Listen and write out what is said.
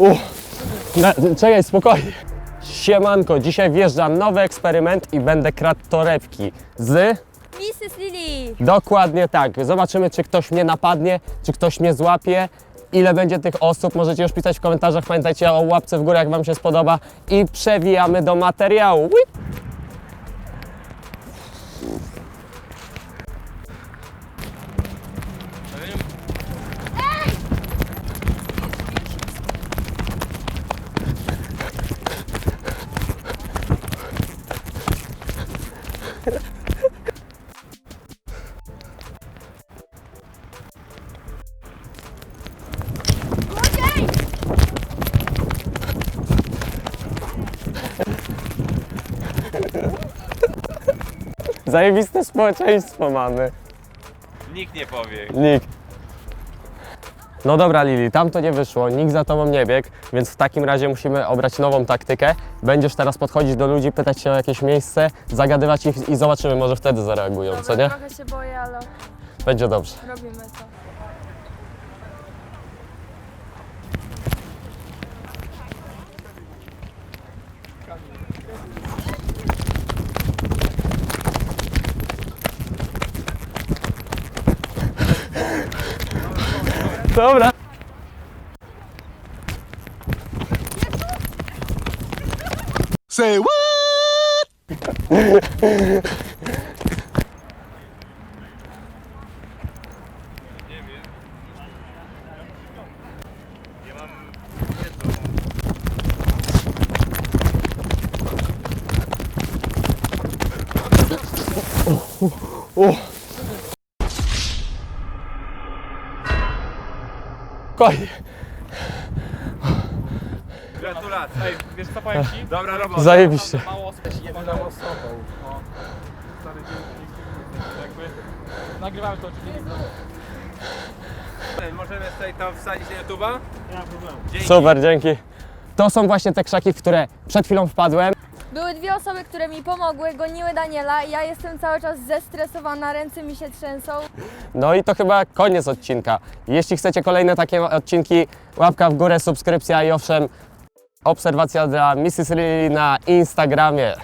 Uff. Na, czekaj, spokojnie. Siemanko, dzisiaj wjeżdża nowy eksperyment i będę kradł torebki z... Mrs. Lily! Dokładnie tak. Zobaczymy, czy ktoś mnie napadnie, czy ktoś mnie złapie. Ile będzie tych osób? Możecie już pisać w komentarzach. Pamiętajcie o łapce w górę, jak Wam się spodoba. I przewijamy do materiału. Ui! Zajebiste społeczeństwo mamy. Nikt nie powie. Nikt. No dobra Lili, tam to nie wyszło, nikt za tobą nie biegł, więc w takim razie musimy obrać nową taktykę. Będziesz teraz podchodzić do ludzi, pytać się o jakieś miejsce, zagadywać ich i zobaczymy, może wtedy zareagują, co nie? Trochę się boję, ale Będzie dobrze. robimy to. Dobra. Say what? Spokojnie. Gratulacje. Ej, wiesz co powiem ci? Dobra robota. Zajebiście. Mało osób. No. Stary. Jakby nagrywamy to oczywiście. Możemy tutaj to wsadzić na YouTube'a? Nie ma problemu. Dzięki. Super, dzięki. To są właśnie te krzaki, w które przed chwilą wpadłem. Były dwie osoby, które mi pomogły, goniły Daniela i ja jestem cały czas zestresowana, ręce mi się trzęsą. No i to chyba koniec odcinka. Jeśli chcecie kolejne takie odcinki, łapka w górę, subskrypcja i owszem, obserwacja dla Mrs. Lily na Instagramie.